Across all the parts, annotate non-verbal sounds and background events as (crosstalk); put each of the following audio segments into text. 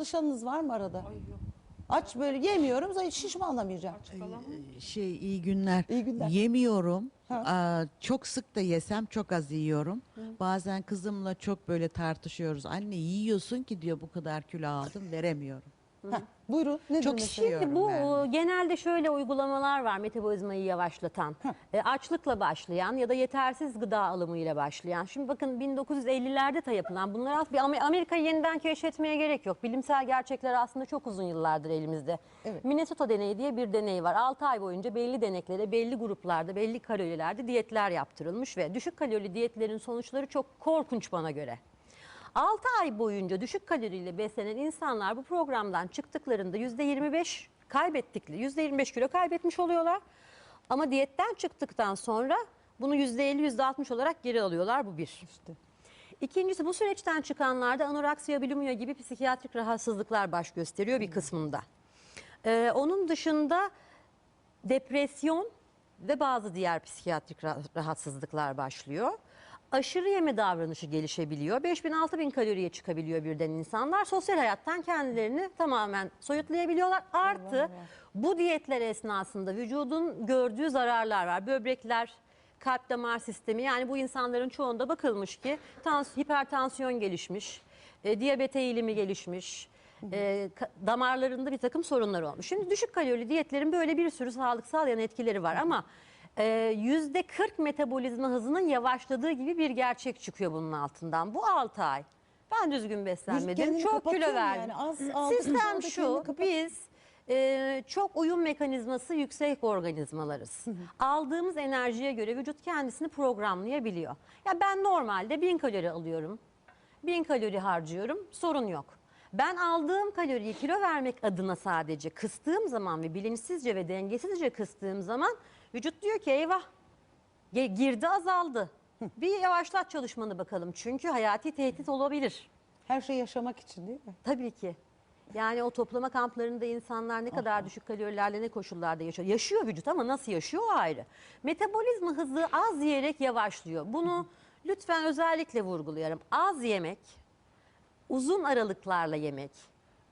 çalışanınız var mı arada? Aç böyle yemiyorum zaten şişmanlamayacağım. Şey iyi günler. İyi günler. Yemiyorum. Ha. Aa, çok sık da yesem çok az yiyorum. Bazen kızımla çok böyle tartışıyoruz. Anne yiyorsun ki diyor bu kadar kilo aldım veremiyorum. Heh, buyurun ne Çok. Şimdi bu e, genelde şöyle uygulamalar var metabolizmayı yavaşlatan. E, açlıkla başlayan ya da yetersiz gıda alımıyla başlayan. Şimdi bakın 1950'lerde de yapılan bunlar Amer- Amerika'yı yeniden keşfetmeye gerek yok. Bilimsel gerçekler aslında çok uzun yıllardır elimizde. Evet. Minnesota deneyi diye bir deney var. 6 ay boyunca belli deneklere, belli gruplarda, belli kalorilerde diyetler yaptırılmış ve düşük kalorili diyetlerin sonuçları çok korkunç bana göre. 6 ay boyunca düşük kaloriyle beslenen insanlar bu programdan çıktıklarında %25 kaybettikleri, %25 kilo kaybetmiş oluyorlar. Ama diyetten çıktıktan sonra bunu %50, %60 olarak geri alıyorlar. Bu bir. İşte. İkincisi bu süreçten çıkanlarda anoreksiya, bulimia gibi psikiyatrik rahatsızlıklar baş gösteriyor bir kısmında. Ee, onun dışında depresyon ve bazı diğer psikiyatrik ra- rahatsızlıklar başlıyor. Aşırı yeme davranışı gelişebiliyor. 5000-6000 kaloriye çıkabiliyor birden insanlar. Sosyal hayattan kendilerini tamamen soyutlayabiliyorlar. Artı bu diyetler esnasında vücudun gördüğü zararlar var. Böbrekler, kalp damar sistemi yani bu insanların çoğunda bakılmış ki tans hipertansiyon gelişmiş, e, diyabet eğilimi gelişmiş, e, damarlarında bir takım sorunlar olmuş. Şimdi düşük kalorili diyetlerin böyle bir sürü sağlıksal yan etkileri var ama yüzde 40 metabolizma hızının yavaşladığı gibi bir gerçek çıkıyor bunun altından. Bu 6 ay ben düzgün beslenmedim, kendini çok kilo verdim. yani? Az Sistem da şu, kapat- biz e, çok uyum mekanizması yüksek organizmalarız. Aldığımız enerjiye göre vücut kendisini programlayabiliyor. Ya ben normalde 1000 kalori alıyorum. 1000 kalori harcıyorum. Sorun yok. Ben aldığım kaloriyi kilo vermek adına sadece kıstığım zaman ve bilinçsizce ve dengesizce kıstığım zaman vücut diyor ki eyvah girdi azaldı. Bir yavaşlat çalışmanı bakalım. Çünkü hayati tehdit olabilir. Her şey yaşamak için değil mi? Tabii ki. Yani o toplama kamplarında insanlar ne kadar düşük kalorilerle ne koşullarda yaşıyor. Yaşıyor vücut ama nasıl yaşıyor o ayrı. Metabolizma hızı az yiyerek yavaşlıyor. Bunu lütfen özellikle vurgulayarım. Az yemek, uzun aralıklarla yemek,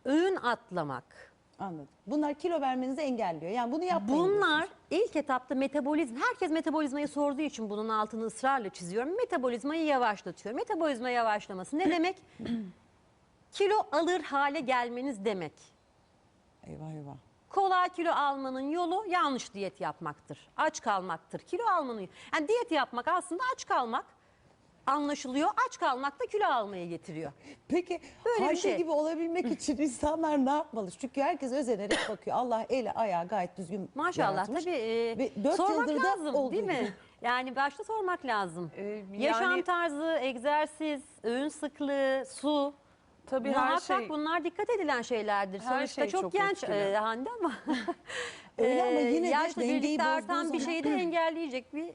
öğün atlamak. Anladım. Bunlar kilo vermenizi engelliyor. Yani bunu yapmayın Bunlar diyorsunuz. ilk etapta metabolizm, herkes metabolizmayı sorduğu için bunun altını ısrarla çiziyorum. Metabolizmayı yavaşlatıyor. Metabolizma yavaşlaması ne demek? (clears throat) Kilo alır hale gelmeniz demek. Eyvah eyvah. Kolay kilo almanın yolu yanlış diyet yapmaktır. Aç kalmaktır. Kilo almanın yani diyet yapmak aslında aç kalmak anlaşılıyor. Aç kalmak da kilo almaya getiriyor. Peki Böyle bir Ayşe şey. gibi olabilmek için (laughs) insanlar ne yapmalı? Çünkü herkes özenerek bakıyor. Allah eli ayağı gayet düzgün Maşallah yaratmış. tabii e, Ve dört sormak yıldır da lazım olduğu değil mi? gibi. (laughs) Yani başta sormak lazım. Ee, Yaşam yani- tarzı, egzersiz, öğün sıklığı, su. Tabii her Muhakkak şey bunlar dikkat edilen şeylerdir. Her Sonuçta şey çok, çok genç etkili. e, Hande ama (laughs) Öyle ama e, yine de yaşla dengeyi birlikte bozduğu artan bir zaman- şeyi de engelleyecek bir